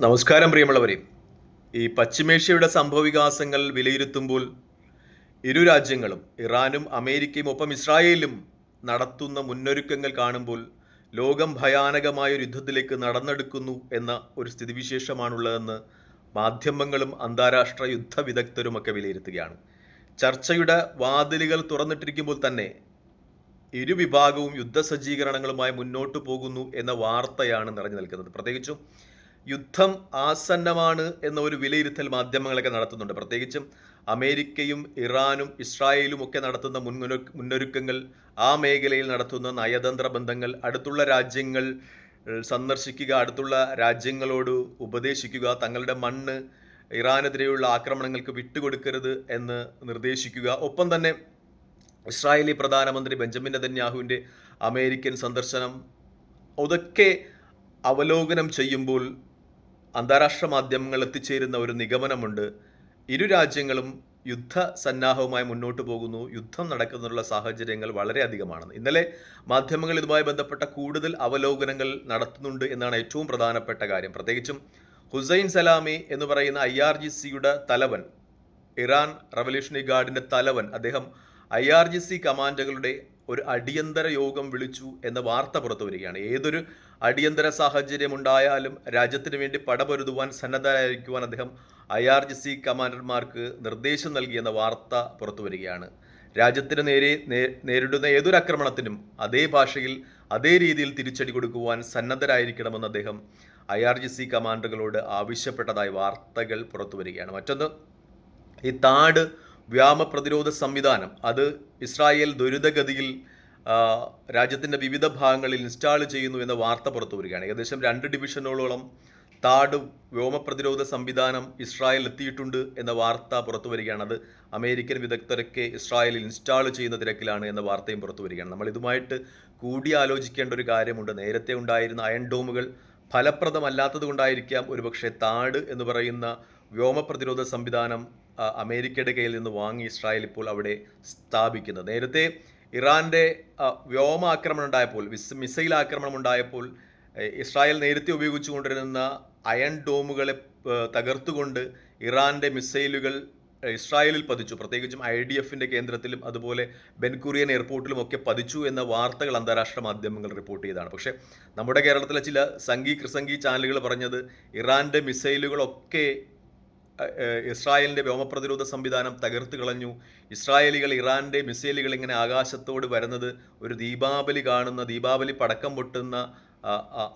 നമസ്കാരം പ്രിയമുള്ളവരെ. ഈ പശ്ചിമേഷ്യയുടെ സംഭവവികാസങ്ങൾ വിലയിരുത്തുമ്പോൾ ഇരു രാജ്യങ്ങളും ഇറാനും അമേരിക്കയും ഒപ്പം ഇസ്രായേലും നടത്തുന്ന മുന്നൊരുക്കങ്ങൾ കാണുമ്പോൾ ലോകം ഭയാനകമായ ഒരു യുദ്ധത്തിലേക്ക് നടന്നെടുക്കുന്നു എന്ന ഒരു സ്ഥിതിവിശേഷമാണുള്ളതെന്ന് മാധ്യമങ്ങളും അന്താരാഷ്ട്ര യുദ്ധ വിദഗ്ധരുമൊക്കെ വിലയിരുത്തുകയാണ്. ചർച്ചയുടെ വാതിലുകൾ തുറന്നിട്ടിരിക്കുമ്പോൾ തന്നെ ഇരുവിഭാഗവും യുദ്ധസജ്ജീകരണങ്ങളുമായി മുന്നോട്ട് പോകുന്നു എന്ന വാർത്തയാണ് നിറഞ്ഞു നിൽക്കുന്നത്. പ്രത്യേകിച്ചും യുദ്ധം ആസന്നമാണ് എന്ന ഒരു വിലയിരുത്തൽ മാധ്യമങ്ങളൊക്കെ നടത്തുന്നുണ്ട്. പ്രത്യേകിച്ചും അമേരിക്കയും ഇറാനും ഇസ്രായേലും ഒക്കെ നടത്തുന്ന മുന്നൊരുക്കങ്ങൾ ആ മേഖലയിൽ നടത്തുന്ന നയതന്ത്ര ബന്ധങ്ങൾ അടുത്തുള്ള രാജ്യങ്ങൾ സന്ദർശിക്കുക അടുത്തുള്ള രാജ്യങ്ങളോട് ഉപദേശിക്കുക തങ്ങളുടെ മണ്ണ് ഇറാനെതിരെയുള്ള ആക്രമണങ്ങൾക്ക് വിട്ടുകൊടുക്കരുത് എന്ന് നിർദ്ദേശിക്കുക. ഒപ്പം തന്നെ ഇസ്രായേലി പ്രധാനമന്ത്രി ബെഞ്ചമിൻ നെതന്യാഹുവിന്റെ അമേരിക്കൻ സന്ദർശനം അതൊക്കെ അവലോകനം ചെയ്യുമ്പോൾ അന്താരാഷ്ട്ര മാധ്യമങ്ങൾ എത്തിച്ചേരുന്ന ഒരു നിഗമനമുണ്ട്. ഇരു രാജ്യങ്ങളും യുദ്ധ സന്നാഹവുമായി മുന്നോട്ട് പോകുന്നു. യുദ്ധം നടക്കുന്നതിനുള്ള സാഹചര്യങ്ങൾ വളരെയധികമാണെന്ന് ഇന്നലെ മാധ്യമങ്ങൾ ഇതുമായി ബന്ധപ്പെട്ട കൂടുതൽ അവലോകനങ്ങൾ നടത്തുന്നുണ്ട് എന്നാണ് ഏറ്റവും പ്രധാനപ്പെട്ട കാര്യം. പ്രത്യേകിച്ചും ഹുസൈൻ സലാമി എന്ന് പറയുന്ന ഐ ആർ ജി സിയുടെ തലവൻ ഇറാൻ റവല്യൂഷണറി ഗാർഡിന്റെ തലവൻ അദ്ദേഹം ഐ ആർ ജി സി കമാൻഡുകളുടെ ഒരു അടിയന്തര യോഗം വിളിച്ചു എന്ന വാർത്ത പുറത്തു വരികയാണ്. ഏതൊരു അടിയന്തര സാഹചര്യം ഉണ്ടായാലും രാജ്യത്തിന് വേണ്ടി പടപൊരുതുവാൻ സന്നദ്ധരായിരിക്കുവാൻ അദ്ദേഹം ഐ ആർ ജി സി കമാൻഡർമാർക്ക് നിർദ്ദേശം നൽകിയെന്ന വാർത്ത പുറത്തു വരികയാണ്. രാജ്യത്തിന് നേരെ നേരിടുന്ന ഏതൊരു ആക്രമണത്തിനും അതേ ഭാഷയിൽ അതേ രീതിയിൽ തിരിച്ചടി കൊടുക്കുവാൻ സന്നദ്ധരായിരിക്കണമെന്ന് അദ്ദേഹം ഐ ആർ ജി സി കമാൻഡറുകളോട് ആവശ്യപ്പെട്ടതായി വാർത്തകൾ പുറത്തു വരികയാണ്. മറ്റൊന്ന് ഈ താട് വ്യാമ പ്രതിരോധ സംവിധാനം. അത് ഇസ്രായേൽ ദുരിതഗതിയിൽ രാജ്യത്തിന്റെ വിവിധ ഭാഗങ്ങളിൽ ഇൻസ്റ്റാൾ ചെയ്യുന്നു എന്ന വാർത്ത പുറത്തു വരികയാണ് ഏകദേശം രണ്ട് ഡിവിഷനുകളോളം താട് വ്യോമ പ്രതിരോധ സംവിധാനം ഇസ്രായേൽ എത്തിയിട്ടുണ്ട് എന്ന വാർത്ത പുറത്തു വരികയാണ് അത് അമേരിക്കൻ വിദഗ്ധരൊക്കെ ഇസ്രായേലിൽ ഇൻസ്റ്റാൾ ചെയ്യുന്ന തിരക്കിലാണ് എന്ന വാർത്തയും പുറത്തു വരികയാണ് നമ്മൾ ഇതുമായിട്ട് കൂടിയാലോചിക്കേണ്ട ഒരു കാര്യമുണ്ട്. നേരത്തെ ഉണ്ടായിരുന്ന അയൺ ഡോമുകൾ ഫലപ്രദമല്ലാത്തത് കൊണ്ടായിരിക്കാം ഒരുപക്ഷെ താട് എന്ന് പറയുന്ന വ്യോമ പ്രതിരോധ സംവിധാനം അമേരിക്കയുടെ കയ്യിൽ നിന്ന് വാങ്ങി ഇസ്രായേൽ ഇപ്പോൾ അവിടെ സ്ഥാപിക്കുന്നത്. നേരത്തെ ഇറാന്റെ ആ, വ്യോമ ആക്രമണം ഉണ്ടായപ്പോൾ മിസൈൽ ആക്രമണം ഉണ്ടായപ്പോൾ ഇസ്രായേൽ നേരത്തെ ഉപയോഗിച്ചുകൊണ്ടിരുന്ന അയൺ ഡോമുകളെ തകർത്തുകൊണ്ട് ഇറാന്റെ മിസൈലുകൾ ഇസ്രായേലിൽ പതിച്ചു. പ്രത്യേകിച്ചും ഐ ഡി എഫിന്റെ കേന്ദ്രത്തിലും അതുപോലെ ബെൻകുറിയൻ എയർപോർട്ടിലും ഒക്കെ പതിച്ചു എന്ന വാർത്തകൾ അന്താരാഷ്ട്ര മാധ്യമങ്ങൾ റിപ്പോർട്ട് ചെയ്തതാണ് പക്ഷേ നമ്മുടെ കേരളത്തിലെ ചില സംഘി കൃസംഗി ചാനലുകൾ പറഞ്ഞത് ഇറാന്റെ മിസൈലുകളൊക്കെ ഇസ്രായേലിന്റെ വ്യോമപ്രതിരോധ സംവിധാനം തകർത്ത് കളഞ്ഞു. ഇസ്രായേലികൾ ഇറാന്റെ മിസൈലുകൾ ഇങ്ങനെ ആകാശത്തോട് വരുന്നത് ഒരു ദീപാവലി കാണുന്ന ദീപാവലി പടക്കം പൊട്ടുന്ന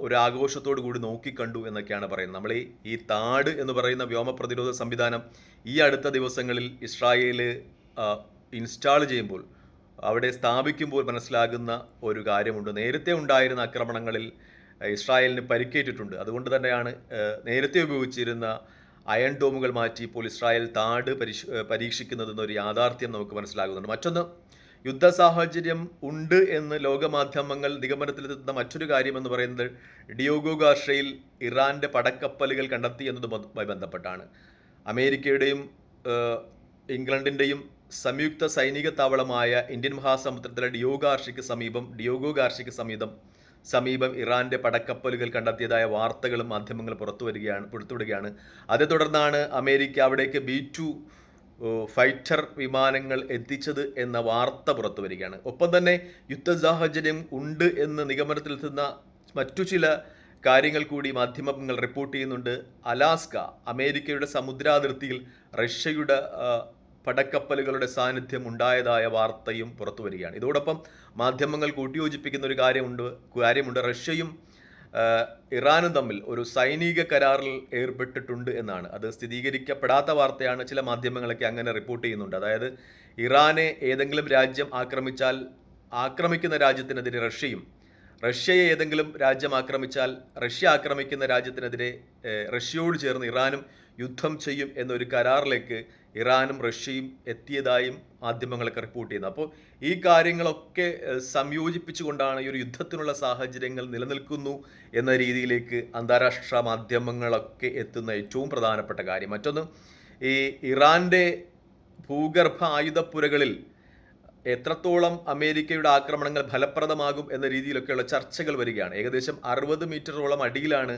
ഒരു ആഘോഷത്തോടു കൂടി നോക്കിക്കണ്ടു എന്നൊക്കെയാണ് പറയുന്നത്. നമ്മൾ ഈ താട് എന്ന് പറയുന്ന വ്യോമപ്രതിരോധ സംവിധാനം ഈ അടുത്ത ദിവസങ്ങളിൽ ഇസ്രായേൽ ഇൻസ്റ്റാൾ ചെയ്യുമ്പോൾ അവിടെ സ്ഥാപിക്കുമ്പോൾ മനസ്സിലാകുന്ന ഒരു കാര്യമുണ്ട്. നേരത്തെ ഉണ്ടായിരുന്ന ആക്രമണങ്ങളിൽ ഇസ്രായേലിന് പരിക്കേറ്റിട്ടുണ്ട്. അതുകൊണ്ട് തന്നെയാണ് നേരത്തെ ഉപയോഗിച്ചിരുന്ന അയൺ ഡോമുകൾ മാറ്റി ഇപ്പോൾ ഇസ്രായേൽ താട് ഏഹ്, പരീക്ഷിക്കുന്നതെന്നൊരു യാഥാർത്ഥ്യം നമുക്ക് മനസ്സിലാകുന്നുണ്ട്. മറ്റൊന്ന് യുദ്ധ സാഹചര്യം ഉണ്ട് എന്ന് ലോകമാധ്യമങ്ങൾ നിഗമനത്തിലെത്തുന്ന മറ്റൊരു കാര്യം എന്ന് പറയുന്നത് ഡിയോഗോ ഗാർഷയിൽ ഇറാന്റെ പടക്കപ്പലുകൾ കണ്ടെത്തി എന്നതുമായി ബന്ധപ്പെട്ടാണ്. അമേരിക്കയുടെയും ഇംഗ്ലണ്ടിന്റെയും സംയുക്ത സൈനിക താവളമായ ഇന്ത്യൻ മഹാസമുദ്രത്തിലെ ഡിയോഗാർഷിക്ക് സമീപം ഡിയോഗോ ഗാർഷിക്ക് സമീപം സമീപം ഇറാന്റെ പടക്കപ്പലുകൾ കണ്ടെത്തിയതായ വാർത്തകളും മാധ്യമങ്ങൾ പുറത്തു വരികയാണ് പുറത്തുവിടുകയാണ്. അതേ തുടർന്നാണ് അമേരിക്ക അവിടേക്ക് ബി ടു ഫൈറ്റർ വിമാനങ്ങൾ എത്തിച്ചത് എന്ന വാർത്ത പുറത്തു വരികയാണ് ഒപ്പം തന്നെ യുദ്ധ സാഹചര്യം ഉണ്ട് എന്ന് നിഗമനത്തിലെത്തുന്ന മറ്റു ചില കാര്യങ്ങൾ കൂടി മാധ്യമങ്ങൾ റിപ്പോർട്ട് ചെയ്യുന്നുണ്ട്. അലാസ്ക അമേരിക്കയുടെ സമുദ്രാതിർത്തിയിൽ റഷ്യയുടെ പടക്കപ്പലുകളുടെ സാന്നിധ്യം ഉണ്ടായതായ വാർത്തയും പുറത്തു വരികയാണ്. ഇതോടൊപ്പം മാധ്യമങ്ങൾ കൂട്ടിയോജിപ്പിക്കുന്ന ഒരു കാര്യമുണ്ട് കാര്യമുണ്ട്. റഷ്യയും ഇറാനും തമ്മിൽ ഒരു സൈനിക കരാറിൽ ഏർപ്പെട്ടിട്ടുണ്ട് എന്നാണ്. അത് സ്ഥിരീകരിക്കപ്പെടാത്ത വാർത്തയാണ് ചില മാധ്യമങ്ങളൊക്കെ അങ്ങനെ റിപ്പോർട്ട് ചെയ്യുന്നുണ്ട്. അതായത് ഇറാനെ ഏതെങ്കിലും രാജ്യം ആക്രമിച്ചാൽ ആക്രമിക്കുന്ന രാജ്യത്തിനെതിരെ റഷ്യയും റഷ്യയെ ഏതെങ്കിലും രാജ്യം ആക്രമിച്ചാൽ റഷ്യ ആക്രമിക്കുന്ന രാജ്യത്തിനെതിരെ റഷ്യയോട് ചേർന്ന് ഇറാനും യുദ്ധം ചെയ്യും എന്നൊരു കരാറിലേക്ക് ഇറാനും റഷ്യയും എത്തിയതായും മാധ്യമങ്ങളൊക്കെ റിപ്പോർട്ട് ചെയ്യുന്നത് അപ്പോൾ ഈ കാര്യങ്ങളൊക്കെ സംയോജിപ്പിച്ചുകൊണ്ടാണ് ഈ ഒരു യുദ്ധത്തിനുള്ള സാഹചര്യങ്ങൾ നിലനിൽക്കുന്നു എന്ന രീതിയിലേക്ക് അന്താരാഷ്ട്ര മാധ്യമങ്ങളൊക്കെ എത്തുന്ന ഏറ്റവും പ്രധാനപ്പെട്ട കാര്യം. മറ്റൊന്ന് ഈ ഇറാന്റെ ഭൂഗർഭ ആയുധപ്പുരകളിൽ എത്രത്തോളം അമേരിക്കയുടെ ആക്രമണങ്ങൾ ഫലപ്രദമാകും എന്ന രീതിയിലൊക്കെയുള്ള ചർച്ചകൾ വരികയാണ്. ഏകദേശം അറുപത് മീറ്ററോളം അടിയിലാണ്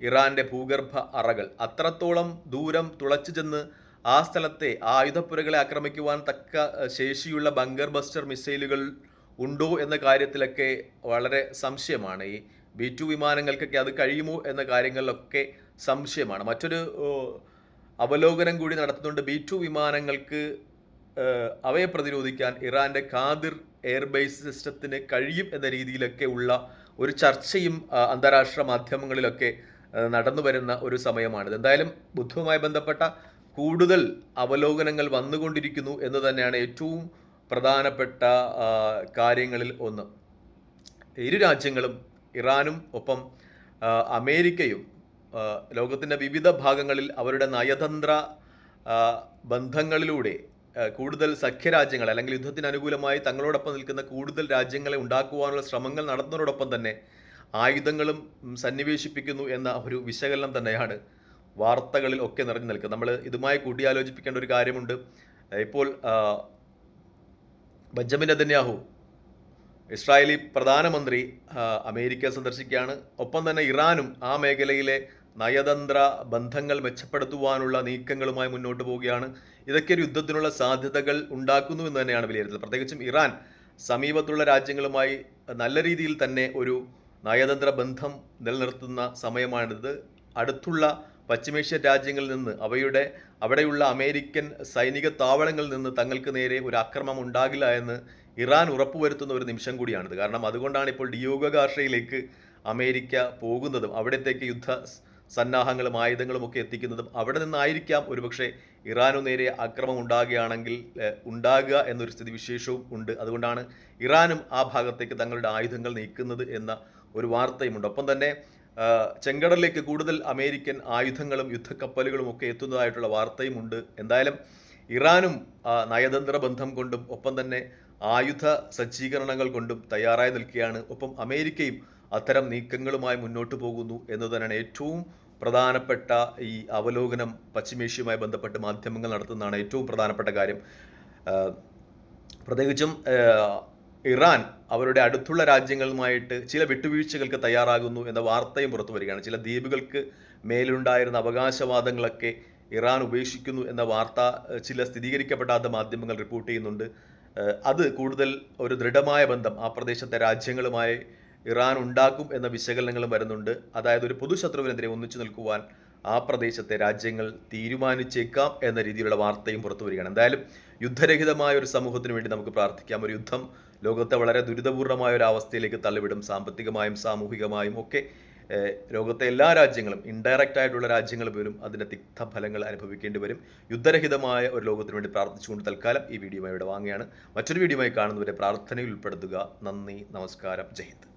ഇറാന്റെ ഭൂഗർഭ അറകൾ. അത്രത്തോളം ദൂരം തുളച്ചു ചെന്ന് ആ സ്ഥലത്തെ ആയുധപ്പുരകളെ ആക്രമിക്കുവാൻ തക്ക ശേഷിയുള്ള ബങ്കർ ബസ്റ്റർ മിസൈലുകൾ ഉണ്ടോ എന്ന കാര്യത്തിലൊക്കെ വളരെ സംശയമാണ്. ഈ ബി ടു വിമാനങ്ങൾക്കൊക്കെ അത് കഴിയുമോ എന്ന കാര്യങ്ങളിലൊക്കെ സംശയമാണ്. മറ്റൊരു അവലോകനം കൂടി നടത്തുന്നുണ്ട്. ബി ടു വിമാനങ്ങൾക്ക് അവയെ പ്രതിരോധിക്കാൻ ഇറാന്റെ ഖാദിർ എയർബേസ് സിസ്റ്റത്തിന് കഴിയും എന്ന രീതിയിലൊക്കെ ഉള്ള ഒരു ചർച്ചയും അന്താരാഷ്ട്ര മാധ്യമങ്ങളിലൊക്കെ നടന്നു വരുന്ന ഒരു സമയമാണിത്. എന്തായാലും ബുദ്ധവുമായി ബന്ധപ്പെട്ട കൂടുതൽ അവലോകനങ്ങൾ വന്നുകൊണ്ടിരിക്കുന്നു എന്ന് തന്നെയാണ് ഏറ്റവും പ്രധാനപ്പെട്ട കാര്യങ്ങളിൽ ഒന്ന്. ഇരു രാജ്യങ്ങളും ഇറാനും ഒപ്പം അമേരിക്കയും ലോകത്തിന്റെ വിവിധ ഭാഗങ്ങളിൽ അവരുടെ നയതന്ത്ര ബന്ധങ്ങളിലൂടെ കൂടുതൽ സഖ്യരാജ്യങ്ങൾ അല്ലെങ്കിൽ യുദ്ധത്തിന് അനുകൂലമായി തങ്ങളോടൊപ്പം നിൽക്കുന്ന കൂടുതൽ രാജ്യങ്ങളെ ഉണ്ടാക്കുവാനുള്ള ശ്രമങ്ങൾ നടത്തുന്നതോടൊപ്പം തന്നെ ആയുധങ്ങളും സന്നിവേശിപ്പിക്കുന്നു എന്ന ഒരു വിശകലനം തന്നെയാണ് വാർത്തകളിൽ ഒക്കെ നിറഞ്ഞു നിൽക്കുക നമ്മൾ ഇതുമായി കൂടിയാലോചിപ്പിക്കേണ്ട ഒരു കാര്യമുണ്ട്. ഇപ്പോൾ ബഞ്ചമിൻ നെതന്യാഹു ഇസ്രായേലി പ്രധാനമന്ത്രി അമേരിക്ക സന്ദർശിക്കുകയാണ്. ഒപ്പം തന്നെ ഇറാനും ആ മേഖലയിലെ നയതന്ത്ര ബന്ധങ്ങൾ മെച്ചപ്പെടുത്തുവാനുള്ള നീക്കങ്ങളുമായി മുന്നോട്ട് പോവുകയാണ്. ഇതൊക്കെ ഒരു യുദ്ധത്തിനുള്ള സാധ്യതകൾ ഉണ്ടാക്കുന്നു എന്ന് തന്നെയാണ് വിലയിരുത്തുന്നത് പ്രത്യേകിച്ചും ഇറാൻ സമീപത്തുള്ള രാജ്യങ്ങളുമായി നല്ല രീതിയിൽ തന്നെ ഒരു നയതന്ത്ര ബന്ധം നിലനിർത്തുന്ന സമയമാണിത്. അടുത്തുള്ള പശ്ചിമേഷ്യൻ രാജ്യങ്ങളിൽ നിന്ന് അവയുടെ അവിടെയുള്ള അമേരിക്കൻ സൈനിക താവളങ്ങളിൽ നിന്ന് തങ്ങൾക്ക് നേരെ ഒരു ആക്രമണം ഉണ്ടാകില്ല എന്ന് ഇറാൻ ഉറപ്പുവരുത്തുന്ന ഒരു നിമിഷം കൂടിയാണിത്. കാരണം അതുകൊണ്ടാണ് ഇപ്പോൾ ഡിയോഗ ഗാഷയിലേക്ക് അമേരിക്ക പോകുന്നതും അവിടത്തേക്ക് യുദ്ധ സന്നാഹങ്ങളും ആയുധങ്ങളും ഒക്കെ എത്തിക്കുന്നതും അവിടെ നിന്നായിരിക്കാം ഒരുപക്ഷെ ഇറാനു നേരെ ആക്രമം ഉണ്ടാകുകയാണെങ്കിൽ ഉണ്ടാകുക എന്നൊരു സ്ഥിതിവിശേഷവും ഉണ്ട്. അതുകൊണ്ടാണ് ഇറാനും ആ ഭാഗത്തേക്ക് തങ്ങളുടെ ആയുധങ്ങൾ നീക്കുന്നത് എന്ന ഒരു വാർത്തയുമുണ്ട്. ഒപ്പം തന്നെ ചെങ്കടലിലേക്ക് കൂടുതൽ അമേരിക്കൻ ആയുധങ്ങളും യുദ്ധക്കപ്പലുകളും ഒക്കെ എത്തുന്നതായിട്ടുള്ള വാർത്തയും ഉണ്ട്. എന്തായാലും ഇറാനും നയതന്ത്ര ബന്ധം കൊണ്ടും ഒപ്പം തന്നെ ആയുധ സജ്ജീകരണങ്ങൾ കൊണ്ടും തയ്യാറായി നിൽക്കുകയാണ്. ഒപ്പം അമേരിക്കയും അത്തരം നീക്കങ്ങളുമായി മുന്നോട്ട് പോകുന്നു എന്ന് തന്നെയാണ് ഏറ്റവും പ്രധാനപ്പെട്ട ഈ അവലോകനം പശ്ചിമേഷ്യയുമായി ബന്ധപ്പെട്ട് മാധ്യമങ്ങൾ നടത്തുന്നതാണ് ഏറ്റവും പ്രധാനപ്പെട്ട കാര്യം. പ്രത്യേകിച്ചും ഇറാൻ അവരുടെ അടുത്തുള്ള രാജ്യങ്ങളുമായിട്ട് ചില വിട്ടുവീഴ്ചകൾക്ക് തയ്യാറാകുന്നു എന്ന വാർത്തയും പുറത്തു വരികയാണ്. ചില ദ്വീപുകൾക്ക് മേലുണ്ടായിരുന്ന അവകാശവാദങ്ങളൊക്കെ ഇറാൻ ഉപേക്ഷിക്കുന്നു എന്ന വാർത്ത ചില സ്ഥിരീകരിക്കപ്പെടാത്ത മാധ്യമങ്ങൾ റിപ്പോർട്ട് ചെയ്യുന്നുണ്ട്. അത് കൂടുതൽ ഒരു ദൃഢമായ ബന്ധം ആ പ്രദേശത്തെ രാജ്യങ്ങളുമായി ഇറാൻ ഉണ്ടാക്കും എന്ന വിശകലനങ്ങളും വരുന്നുണ്ട്. അതായത് ഒരു പൊതുശത്രുവിനെതിരെ ഒന്നിച്ചു നിൽക്കുവാൻ ആ പ്രദേശത്തെ രാജ്യങ്ങൾ തീരുമാനിച്ചേക്കാം എന്ന രീതിയിലുള്ള വാർത്തയും പുറത്തു വരികയാണ്. എന്തായാലും യുദ്ധരഹിതമായ ഒരു സമൂഹത്തിന് വേണ്ടി നമുക്ക് പ്രാർത്ഥിക്കാം. ഒരു യുദ്ധം ലോകത്തെ വളരെ ദുരിതപൂർണമായ ഒരു അവസ്ഥയിലേക്ക് തള്ളിവിടും. സാമ്പത്തികമായും സാമൂഹികമായും ഒക്കെ ലോകത്തെ എല്ലാ രാജ്യങ്ങളും ഇൻഡയറക്റ്റ് ആയിട്ടുള്ള രാജ്യങ്ങൾ പോലും അതിന്റെ തിക്തഫലങ്ങൾ അനുഭവിക്കേണ്ടി വരും. യുദ്ധരഹിതമായ ഒരു ലോകത്തിനു വേണ്ടി പ്രാർത്ഥിച്ചുകൊണ്ട് തൽക്കാലം ഈ വീഡിയോ ഇവിടെ വാങ്ങുകയാണ്. മറ്റൊരു വീഡിയോയുമായി കാണുന്നവരെ പ്രാർത്ഥനയിൽ ഉൾപ്പെടുത്തുക. നന്ദി നമസ്കാരം. ജയ് ഹിന്ദ്.